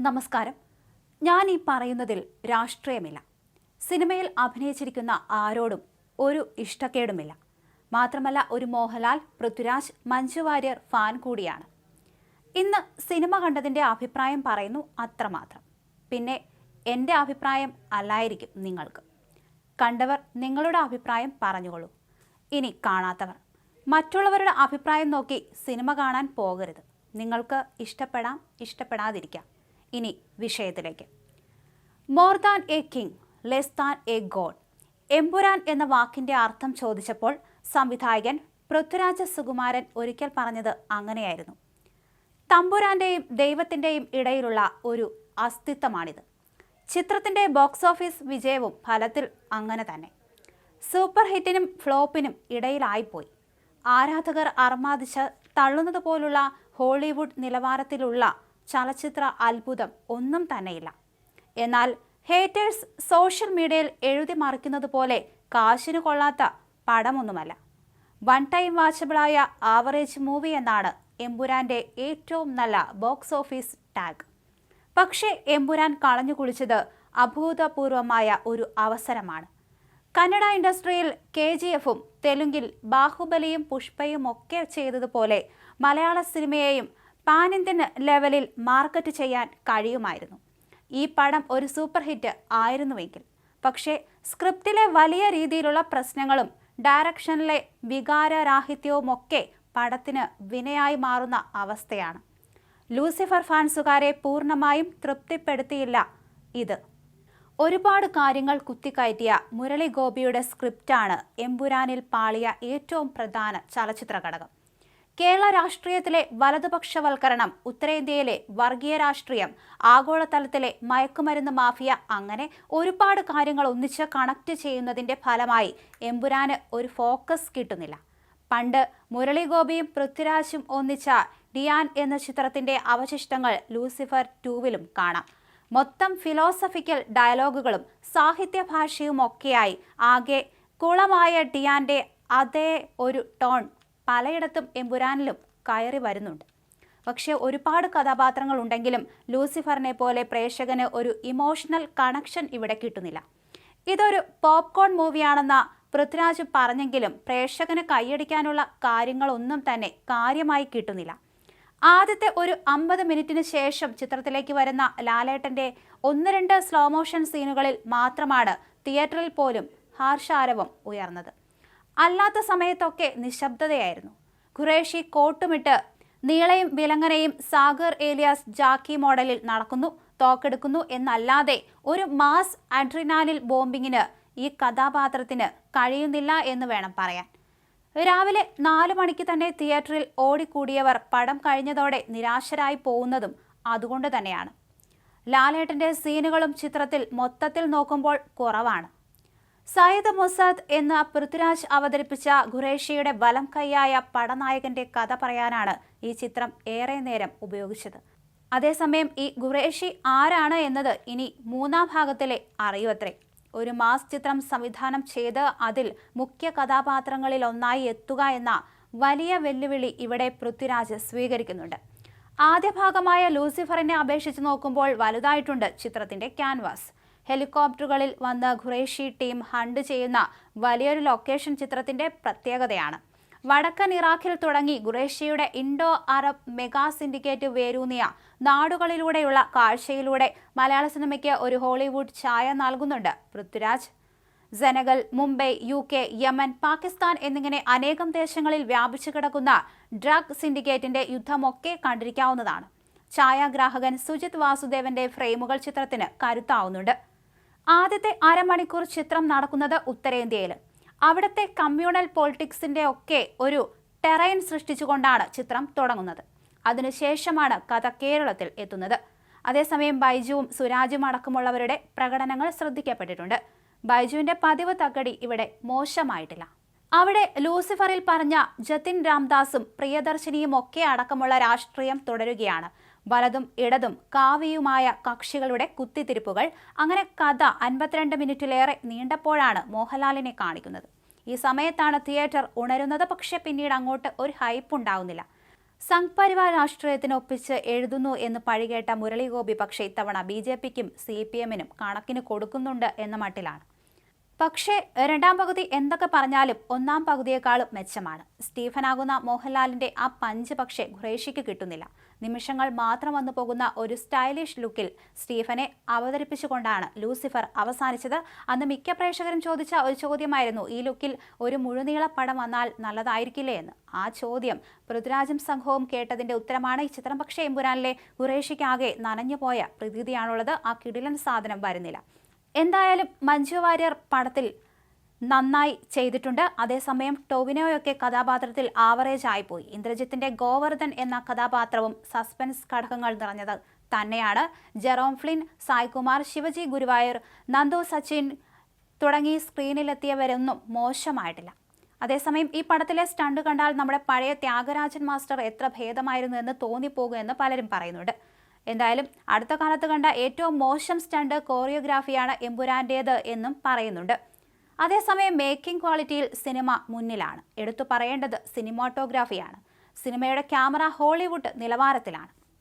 നമസ്കാരം. ഞാൻ ഈ പറയുന്നതിൽ രാഷ്ട്രീയമില്ല. സിനിമയിൽ അഭിനയിച്ചിരിക്കുന്ന ആരോടും ഒരു ഇഷ്ടക്കേടുമില്ല. മാത്രമല്ല ഒരു മോഹൻലാൽ പൃഥ്വിരാജ് മഞ്ജു വാര്യർ ഫാൻ കൂടിയാണ്. ഇന്ന് സിനിമ കണ്ടതിന്റെ അഭിപ്രായം പറയുന്നു അത്രമാത്രം. പിന്നെ എന്റെ അഭിപ്രായം അല്ലായിരിക്കും നിങ്ങൾക്ക്. കണ്ടവർ നിങ്ങളുടെ അഭിപ്രായം പറഞ്ഞുകൊള്ളൂ. ഇനി കാണാത്തവർ. മറ്റുള്ളവരുടെ അഭിപ്രായം നോക്കി സിനിമ കാണാൻ പോകരുത്. നിങ്ങൾക്ക് ഇഷ്ടപ്പെടാം ഇഷ്ടപ്പെടാതിരിക്കാം. ഇനി വിഷയത്തിലേക്ക്. More than a king less than a god Empuraan എന്ന വാക്കിന്റെ അർത്ഥം ചോദിച്ചപ്പോൾ സംവിധായകൻ പൃഥ്വിരാജ സുകുമാരൻ ഒരിക്കൽ പറഞ്ഞത് അങ്ങനെയായിരുന്നു. തമ്പുരാന്റെയും ദൈവത്തിന്റെയും ഇടയിലുള്ള ഒരു അസ്തിത്വമാണിത്. ചിത്രത്തിന്റെ ബോക്സ് ഓഫീസ് വിജയവും ഫലത്തിൽ അങ്ങനെ തന്നെ. സൂപ്പർ ഹിറ്റിനും ഫ്ലോപ്പിനും ഇടയിലായിപ്പോയി. ആരാധകർ അർമാദിച്ച് തള്ളുന്നത് പോലുള്ള ഹോളിവുഡ് നിലവാരത്തിലുള്ള ചലച്ചിത്ര അത്ഭുതം ഒന്നും തന്നെയില്ല. എന്നാൽ ഹേറ്റേഴ്സ് സോഷ്യൽ മീഡിയയിൽ എഴുതി മറിക്കുന്നത് പോലെ കാശിന് കൊള്ളാത്ത പടമൊന്നുമല്ല. വൺ ടൈം വാച്ചബിളായ ആവറേജ് മൂവി എന്നാണ് എമ്പുരാന്റെ ഏറ്റവും നല്ല ബോക്സ് ഓഫീസ് ടാഗ് പക്ഷേ എമ്പുരാൻ കളഞ്ഞു കുളിച്ചത് അഭൂതപൂർവമായ ഒരു അവസരമാണ്. കന്നഡ ഇൻഡസ്ട്രിയിൽ കെ ജി എഫും തെലുങ്കിൽ ബാഹുബലിയും പുഷ്പയും ഒക്കെ ചെയ്തതുപോലെ മലയാള സിനിമയെയും പാൻ ഇന്ത്യൻ ലെവലിൽ മാർക്കറ്റ് ചെയ്യാൻ കഴിയുമായിരുന്നു. ഈ പടം ഒരു സൂപ്പർ ഹിറ്റ് ആയിരുന്നുവെങ്കിൽ. പക്ഷേ സ്ക്രിപ്റ്റിലെ വലിയ രീതിയിലുള്ള പ്രശ്നങ്ങളും ഡയറക്ഷനിലെ വികാരരാഹിത്യവുമൊക്കെ പടത്തിന് വിനയായി മാറുന്ന അവസ്ഥയാണ്. ലൂസിഫർ ഫാൻസുകാരെ പൂർണമായും തൃപ്തിപ്പെടുത്തിയില്ല ഇത്. ഒരുപാട് കാര്യങ്ങൾ കുത്തിക്കയറ്റിയ മുരളി ഗോപിയുടെ സ്ക്രിപ്റ്റാണ് എമ്പുരാനിൽ പാളിയ ഏറ്റവും പ്രധാന ചലച്ചിത്ര ഘടകം കേരള രാഷ്ട്രീയത്തിലെ വലതുപക്ഷവൽക്കരണം ഉത്തരേന്ത്യയിലെ വർഗീയ രാഷ്ട്രീയം ആഗോളതലത്തിലെ മയക്കുമരുന്ന് മാഫിയ അങ്ങനെ ഒരുപാട് കാര്യങ്ങൾ ഒന്നിച്ച് കണക്ട് ചെയ്യുന്നതിന്റെ ഫലമായി എമ്പുരാന് ഒരു ഫോക്കസ് കിട്ടുന്നില്ല. പണ്ട് മുരളി ഗോപിയും പൃഥ്വിരാജും ഒന്നിച്ച ഡിയാൻ എന്ന ചിത്രത്തിന്റെ അവശിഷ്ടങ്ങൾ ലൂസിഫർ ടൂവിലും കാണാം. മൊത്തം ഫിലോസഫിക്കൽ ഡയലോഗുകളും സാഹിത്യ ഭാഷയും ഒക്കെയായി ആകെ കുളമായ ഡിയാന്റെ അതേ ഒരു ടോൺ പലയിടത്തും എമ്പുരാനിലും കയറി വരുന്നുണ്ട്. പക്ഷേ ഒരുപാട് കഥാപാത്രങ്ങൾ ഉണ്ടെങ്കിലും ലൂസിഫറിനെ പോലെ പ്രേക്ഷകന് ഒരു ഇമോഷണൽ കണക്ഷൻ ഇവിടെ കിട്ടുന്നില്ല. ഇതൊരു പോപ്കോൺ മൂവിയാണെന്ന പൃഥ്വിരാജ് പറഞ്ഞെങ്കിലും പ്രേക്ഷകന് കൈയടിക്കാനുള്ള കാര്യങ്ങളൊന്നും തന്നെ കാര്യമായി കിട്ടുന്നില്ല. ആദ്യത്തെ ഒരു അമ്പത് മിനിറ്റിന് ശേഷം ചിത്രത്തിലേക്ക് വരുന്ന ലാലേട്ടന്റെ ഒന്ന് രണ്ട് സ്ലോ മോഷൻ സീനുകളിൽ മാത്രമാണ് തിയേറ്ററിൽ പോലും ഹർഷാരവം ഉയർന്നത്. അല്ലാത്ത സമയത്തൊക്കെ നിശബ്ദതയായിരുന്നു. ഖുറേഷി കോട്ടുമിട്ട് നീളയും വിലങ്ങനയും സാഗർ ഏലിയാസ് ജാക്കി മോഡലിൽ നടക്കുന്നു തോക്കെടുക്കുന്നു എന്നല്ലാതെ ഒരു മാസ് അഡ്രിനാലിൽ ബോംബിങ്ങിന് ഈ കഥാപാത്രത്തിന് കഴിയുന്നില്ല എന്ന് വേണം പറയാൻ. രാവിലെ നാലു മണിക്ക് തന്നെ തിയേറ്ററിൽ ഓടിക്കൂടിയവർ പടം കഴിഞ്ഞതോടെ നിരാശരായി പോകുന്നതും അതുകൊണ്ട് തന്നെയാണ്. ലാലേട്ടന്റെ സീനുകളും ചിത്രത്തിൽ മൊത്തത്തിൽ നോക്കുമ്പോൾ കുറവാണ്. സയ്യിദ് മുസാദ് എന്ന പൃഥ്വിരാജ് അവതരിപ്പിച്ച ഖുറേഷിയുടെ വലം കൈയായ പടനായകന്റെ കഥ പറയാനാണ് ഈ ചിത്രം ഏറെ നേരം ഉപയോഗിച്ചത്. അതേസമയം ഈ ഖുറേഷി ആരാണ് എന്നത് ഇനി മൂന്നാം ഭാഗത്തിലെ അറിയുവത്രേ ഒരു മാസ് ചിത്രം സംവിധാനം ചെയ്ത് അതിൽ മുഖ്യ കഥാപാത്രങ്ങളിൽ ഒന്നായി എത്തുക എന്ന വലിയ വെല്ലുവിളി ഇവിടെ പൃഥ്വിരാജ് സ്വീകരിക്കുന്നുണ്ട്. ആദ്യ ഭാഗമായ ലൂസിഫറിനെ അപേക്ഷിച്ച് നോക്കുമ്പോൾ വലുതായിട്ടുണ്ട് ചിത്രത്തിന്റെ ക്യാൻവാസ്. ഹെലികോപ്റ്ററുകളിൽ വന്ന് ഖുറേഷി ടീം ഹണ്ട് ചെയ്യുന്ന വലിയൊരു ലൊക്കേഷൻ ചിത്രത്തിന്റെ പ്രത്യേകതയാണ്. വടക്കൻ ഇറാഖിൽ തുടങ്ങി ഖുറേഷ്യയുടെ ഇൻഡോ അറബ് മെഗാ സിൻഡിക്കേറ്റ് വേരൂന്നിയ നാടുകളിലൂടെയുള്ള കാഴ്ചയിലൂടെ മലയാള സിനിമയ്ക്ക് ഒരു ഹോളിവുഡ് ഛായ നൽകുന്നുണ്ട് Prithviraj. Senegal Mumbai U K Yemen Pakistan എന്നിങ്ങനെ അനേകം ദേശങ്ങളിൽ വ്യാപിച്ചു കിടക്കുന്ന ഡ്രഗ് സിൻഡിക്കേറ്റിന്റെ യുദ്ധമൊക്കെ കണ്ടിരിക്കാവുന്നതാണ്. ഛായാഗ്രാഹകൻ സുജിത് വാസുദേവന്റെ ഫ്രെയിമുകൾ ചിത്രത്തിന് കരുത്താവുന്നുണ്ട്. ആദ്യത്തെ അരമണിക്കൂർ ചിത്രം നടക്കുന്നത് ഉത്തരേന്ത്യയിൽ. അവിടുത്തെ കമ്മ്യൂണൽ പോളിറ്റിക്സിന്റെ ഒക്കെ ഒരു ടെറൈൻ സൃഷ്ടിച്ചുകൊണ്ടാണ് ചിത്രം തുടങ്ങുന്നത്. അതിനുശേഷമാണ് കഥ കേരളത്തിൽ എത്തുന്നത്. അതേസമയം ബൈജുവും സുരാജും അടക്കമുള്ളവരുടെ പ്രകടനങ്ങൾ ശ്രദ്ധിക്കപ്പെട്ടിട്ടുണ്ട്. ബൈജുവിന്റെ പതിവ് തകടി ഇവിടെ മോശമായിട്ടില്ല. അവിടെ ലൂസിഫറിൽ പറഞ്ഞ ജതിൻ രാംദാസും പ്രിയദർശിനിയും ഒക്കെ അടക്കമുള്ള രാഷ്ട്രീയം തുടരുകയാണ്. വലതും ഇടതും കാവ്യയുമായ കക്ഷികളുടെ കുത്തിത്തിരിപ്പുകൾ അങ്ങനെ കഥ അൻപത്തിരണ്ട് മിനിറ്റിലേറെ നീണ്ടപ്പോഴാണ് മോഹൻലാലിനെ കാണിക്കുന്നത്. ഈ സമയത്താണ് തിയേറ്റർ ഉണരുന്നത് പക്ഷേ പിന്നീട് അങ്ങോട്ട് ഒരു ഹൈപ്പ് ഉണ്ടാവുന്നില്ല. സംഘ് പരിവാർ രാഷ്ട്രീയത്തിന് ഒപ്പിച്ച് എഴുതുന്നു എന്ന് പഴികേട്ട മുരളീഗോപി പക്ഷേ ഇത്തവണ ബി ജെ പിക്കും സി പി എമ്മിനും കണക്കിന് കൊടുക്കുന്നുണ്ട് എന്ന മട്ടിലാണ്. പക്ഷേ രണ്ടാം പകുതി എന്തൊക്കെ പറഞ്ഞാലും ഒന്നാം പകുതിയേക്കാളും മെച്ചമാണ്. സ്റ്റീഫനാകുന്ന മോഹൻലാലിന്റെ ആ പഞ്ച് പക്ഷേ ഖുറേഷിക്ക് കിട്ടുന്നില്ല. നിമിഷങ്ങൾ മാത്രം വന്നു പോകുന്ന ഒരു സ്റ്റൈലിഷ് ലുക്കിൽ സ്റ്റീഫനെ അവതരിപ്പിച്ചുകൊണ്ടാണ് ലൂസിഫർ അവസാനിച്ചത്. അന്ന് മിക്ക പ്രേക്ഷകരും ചോദിച്ച ഒരു ചോദ്യമായിരുന്നു ഈ ലുക്കിൽ ഒരു മുഴുനീള പടം വന്നാൽ നല്ലതായിരിക്കില്ലേ? എന്ന്. ആ ചോദ്യം പൃഥ്വിരാജും സംഘവും കേട്ടതിന്റെ ഉത്തരമാണ് ഈ ചിത്രം. പക്ഷേ എമ്പുരാനിലെ ഖുറേഷിക്കാകെ നനഞ്ഞുപോയ പ്രതീതിയാണുള്ളത്. ആ കിടിലൻ സാധനം വരുന്നില്ല. എന്തായാലും മഞ്ജു വാര്യർ പടത്തിൽ നന്നായി ചെയ്തിട്ടുണ്ട്. അതേസമയം ടൊവിനോയൊക്കെ കഥാപാത്രത്തിൽ ആവറേജ് ആയിപ്പോയി ഇന്ദ്രജിത്തിന്റെ ഗോവർദ്ധൻ എന്ന കഥാപാത്രവും സസ്പെൻസ് ഘടകങ്ങൾ നിറഞ്ഞത് തന്നെയാണ്. ജെറോം ഫ്ലിൻ സായ്കുമാർ ശിവജി ഗുരുവായൂർ നന്ദു സച്ചിൻ തുടങ്ങി സ്ക്രീനിലെത്തിയവരൊന്നും മോശമായിട്ടില്ല. അതേസമയം ഈ പടത്തിലെ സ്റ്റണ്ട് കണ്ടാൽ നമ്മുടെ പഴയ ത്യാഗരാജൻ മാസ്റ്റർ എത്ര ഭേദമായിരുന്നു എന്ന് തോന്നിപ്പോകുമെന്ന് പലരും പറയുന്നുണ്ട്. എന്തായാലും അടുത്ത കാലത്ത് കണ്ട ഏറ്റവും മോശം സ്റ്റണ്ട് കോറിയോഗ്രാഫിയാണ് എമ്പുരാന്റേത് എന്നും പറയുന്നുണ്ട്. അതേസമയം മേക്കിംഗ് ക്വാളിറ്റിയിൽ സിനിമ മുന്നിലാണ്. എടുത്തു പറയേണ്ടത് സിനിമാറ്റോഗ്രാഫിയാണ് സിനിമയുടെ ക്യാമറ ഹോളിവുഡ് നിലവാരത്തിലാണ്.